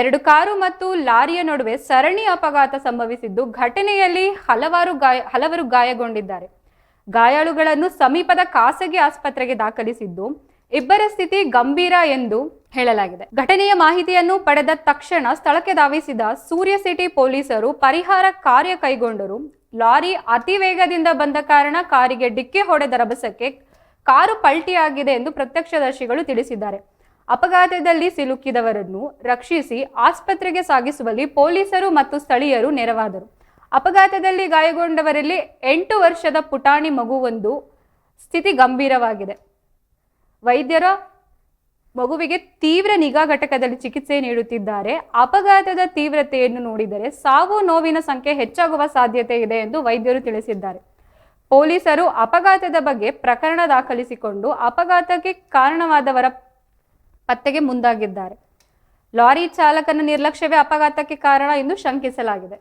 ಎರಡು ಕಾರು ಮತ್ತು ಲಾರಿಯ ನಡುವೆ ಸರಣಿ ಅಪಘಾತ ಸಂಭವಿಸಿದ್ದು, ಘಟನೆಯಲ್ಲಿ ಹಲವಾರು ಗಾಯ, ಹಲವರು ಗಾಯಗೊಂಡಿದ್ದಾರೆ. ಗಾಯಾಳುಗಳನ್ನು ಸಮೀಪದ ಖಾಸಗಿ ಆಸ್ಪತ್ರೆಗೆ ದಾಖಲಿಸಿದ್ದು, ಇಬ್ಬರ ಸ್ಥಿತಿ ಗಂಭೀರ ಎಂದು ಹೇಳಲಾಗಿದೆ. ಘಟನೆಯ ಮಾಹಿತಿಯನ್ನು ಪಡೆದ ತಕ್ಷಣ ಸ್ಥಳಕ್ಕೆ ಧಾವಿಸಿದ ಸೂರ್ಯ ಸಿಟಿ ಪೊಲೀಸರು ಪರಿಹಾರ ಕಾರ್ಯ ಕೈಗೊಂಡರು. ಲಾರಿ ಅತಿ ವೇಗದಿಂದ ಬಂದ ಕಾರಣ ಕಾರಿಗೆ ಡಿಕ್ಕಿ ಹೊಡೆದ ರಭಸಕ್ಕೆ ಕಾರು ಪಲ್ಟಿಯಾಗಿದೆ ಎಂದು ಪ್ರತ್ಯಕ್ಷದರ್ಶಿಗಳು ತಿಳಿಸಿದ್ದಾರೆ. ಅಪಘಾತದಲ್ಲಿ ಸಿಲುಕಿದವರನ್ನು ರಕ್ಷಿಸಿ ಆಸ್ಪತ್ರೆಗೆ ಸಾಗಿಸುವಲ್ಲಿ ಪೊಲೀಸರು ಮತ್ತು ಸ್ಥಳೀಯರು ನೆರವಾದರು. ಅಪಘಾತದಲ್ಲಿ ಗಾಯಗೊಂಡವರಲ್ಲಿ ಎಂಟು ವರ್ಷದ ಪುಟಾಣಿ ಮಗುವೊಂದು ಸ್ಥಿತಿ ಗಂಭೀರವಾಗಿದೆ. ವೈದ್ಯರ ಮಗುವಿಗೆ ತೀವ್ರ ನಿಗಾ ಘಟಕದಲ್ಲಿ ಚಿಕಿತ್ಸೆ ನೀಡುತ್ತಿದ್ದಾರೆ. ಅಪಘಾತದ ತೀವ್ರತೆಯನ್ನು ನೋಡಿದರೆ ಸಾವು ನೋವಿನ ಸಂಖ್ಯೆ ಹೆಚ್ಚಾಗುವ ಸಾಧ್ಯತೆ ಇದೆ ಎಂದು ವೈದ್ಯರು ತಿಳಿಸಿದ್ದಾರೆ. ಪೊಲೀಸರು ಅಪಘಾತದ ಬಗ್ಗೆ ಪ್ರಕರಣ ದಾಖಲಿಸಿಕೊಂಡು ಅಪಘಾತಕ್ಕೆ ಕಾರಣವಾದವರ ಪತ್ತೆಗೆ ಮುಂದಾಗಿದ್ದಾರೆ. ಲಾರಿ ಚಾಲಕನ ನಿರ್ಲಕ್ಷ್ಯವೇ ಅಪಘಾತಕ್ಕೆ ಕಾರಣ ಎಂದು ಶಂಕಿಸಲಾಗಿದೆ.